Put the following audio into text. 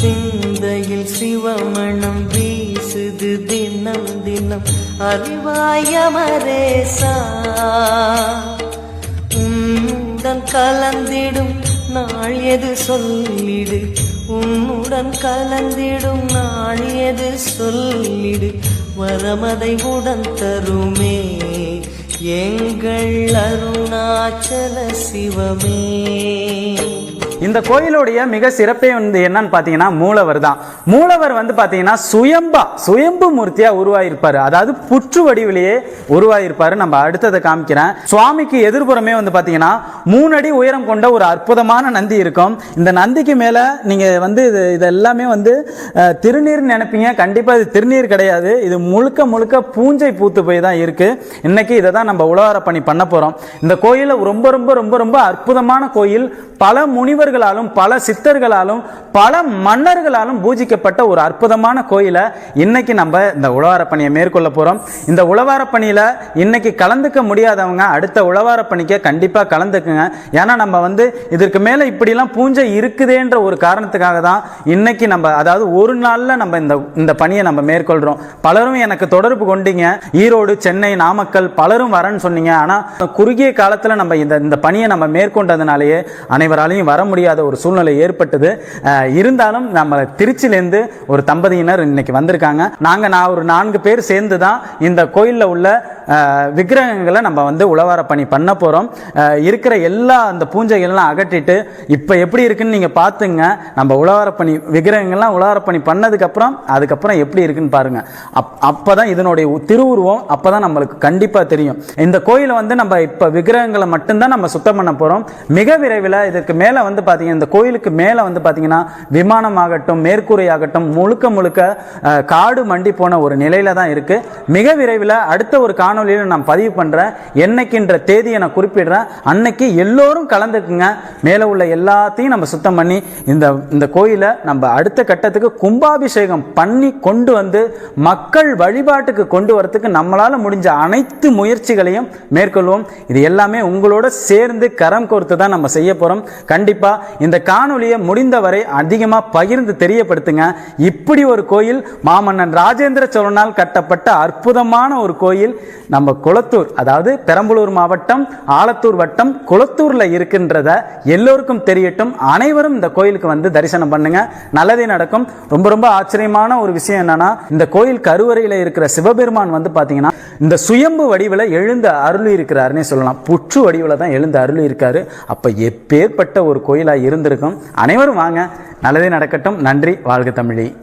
சிந்தையில் சிவமணம் வீசுது தினம் தினம். அறிவாயமரேசா உன்னுடன் கலந்திடும் நாள் எது சொல்லிடு. உன்னுடன் கலந்திடும் நாள் எது சொல்லிடு. வரமதை உடன் தருமே. எங்கள் அருணாச்சல சிவமே. இந்த கோயிலுடைய மிக சிறப்பே வந்து என்னன்னு பார்த்தீங்கன்னா மூலவர் தான். மூலவர் வந்து பார்த்தீங்கன்னா சுயம்பா சுயம்பு மூர்த்தியாக உருவாகிருப்பார் அதாவது புற்று வடிவிலேயே உருவாகிருப்பார் நம்ம அடுத்ததை காமிக்கிறேன். சுவாமிக்கு எதிர்புறமே வந்து பார்த்தீங்கன்னா மூணடி உயரம் கொண்ட ஒரு அற்புதமான நந்தி இருக்கும். இந்த நந்திக்கு மேலே நீங்கள் வந்து இது இது எல்லாமே வந்து திருநீர் நினைப்பீங்க. கண்டிப்பாக இது திருநீர் கிடையாது. இது முழுக்க முழுக்க பூஞ்சை பூத்து போய் தான் இருக்கு. இன்னைக்கு இதை தான் நம்ம உலகார பண்ணி பண்ண போகிறோம் இந்த கோயிலை ரொம்ப ரொம்ப ரொம்ப ரொம்ப அற்புதமான கோயில். பல முனிவர் முனிவர்களாலும் பல சித்தர்களாலும் பல மன்னர்களாலும் பூஜிக்கப்பட்ட ஒரு அற்புதமான கோயிலை இன்னைக்கு நம்ம இந்த உழவாரப்பணியை மேற்கொள்ள போறோம். இந்த உழவாரப்பணியில் இன்னைக்கு கலந்துக்க முடியாதவங்க அடுத்த உழவார கண்டிப்பாக கண்டிப்பா கலந்துக்குங்க. ஏன்னா நம்ம வந்து இதற்கு மேல இப்படிலாம் பூஞ்சை இருக்குதேன்ற ஒரு காரணத்துக்காக தான் இன்னைக்கு நம்ம அதாவது ஒரு நாள்ல நம்ம இந்த இந்த பணியை நம்ம மேற்கொள்றோம். பலரும் எனக்கு தொடர்பு கொண்டீங்க. ஈரோடு சென்னை நாமக்கல் பலரும் வரேன்னு சொன்னீங்க. ஆனா குறுகிய காலத்துல நம்ம இந்த இந்த பணியை நம்ம மேற்கொண்டதுனாலேயே அனைவராலையும் வர முடியும் முடியாத ஒரு சூழ்நிலை ஏற்பட்டது. இருந்தாலும் நம்ம திருச்சியிலேருந்து ஒரு தம்பதியினர் இன்னைக்கு வந்திருக்காங்க. நாங்க நான் ஒரு நான்கு பேர் சேர்ந்து தான் இந்த கோயிலில் உள்ள விக்கிரகங்களை நம்ம வந்து உழவார பணி பண்ண போறோம். இருக்கிற எல்லா அந்த பூஞ்சைகள்லாம் அகற்றிட்டு இப்போ எப்படி இருக்குன்னு நீங்க பார்த்துங்க நம்ம உழவார பணி விக்கிரகங்கள்லாம் உழவார பணி பண்ணதுக்கப்புறம் அதுக்கப்புறம் எப்படி இருக்குன்னு பாருங்க. அப் அப்பதான் இதனுடைய திருவுருவம் அப்பதான் நம்மளுக்கு கண்டிப்பா தெரியும். இந்த கோயிலை வந்து நம்ம இப்போ விக்கிரகங்களை மட்டும்தான் நம்ம சுத்தம் பண்ண போறோம். மிக விரைவில் இதற்கு மேலே வந்து பார்த்தீங்கன்னா இந்த கோயிலுக்கு மேலே வந்து பார்த்தீங்கன்னா விமானம் ஆகட்டும் மேற்கூரை ஆகட்டும் முழுக்க முழுக்க காடு மண்டி போன ஒரு நிலையில தான் இருக்குது மிக விரைவில் அடுத்த ஒரு காணொலியில் நான் பதிவு பண்ணுறேன் என்னைக்குன்ற தேதியை நான் குறிப்பிடுறேன். அன்னைக்கு எல்லோரும் கலந்துக்குங்க. மேலே உள்ள எல்லாத்தையும் நம்ம சுத்தம் பண்ணி இந்த இந்த கோயிலை நம்ம அடுத்த கட்டத்துக்கு கும்பாபிஷேகம் பண்ணி கொண்டு வந்து மக்கள் வழிபாட்டுக்கு கொண்டு வரத்துக்கு நம்மளால் முடிஞ்ச அனைத்து முயற்சிகளையும் மேற்கொள்வோம். இது எல்லாமே உங்களோட சேர்ந்து கரம் கோர்த்து தான் நம்ம செய்ய போகிறோம் கண்டிப்பாக இந்த காணொலியை முடிந்தவரை அதிகமாக பகிர்ந்து தெரியப்படுத்துங்க. இப்படி ஒரு கோயில் மாமன்னன் ராஜேந்திர சோழனால் கட்டப்பட்ட அற்புதமான ஒரு கோயில் நம்ம குளத்தூர் அதாவது பெரம்பலூர் மாவட்டம் ஆலத்தூர் வட்டம் குளத்தூரில் இருக்கின்றத எல்லோருக்கும் தெரியட்டும். அனைவரும் இந்த கோயிலுக்கு வந்து தரிசனம் பண்ணுங்க. நல்லதே நடக்கும். ரொம்ப ரொம்ப ஆச்சரியமான ஒரு விஷயம் என்னன்னா இந்த கோயில் கருவறையில் இருக்கிற சிவபெருமான் வந்து பாத்தீங்கன்னா இந்த சுயம்பு வடிவில் எழுந்த அருள் இருக்கிறாருன்னே சொல்லலாம். புற்று வடிவில் தான் எழுந்த அருள் இருக்காரு அப்ப எப்பேற்பட்ட ஒரு கோயில் இருந்திருக்கும். அனைவரும் வாங்க. நல்லதே நடக்கட்டும். நன்றி. வாழ்க தமிழி.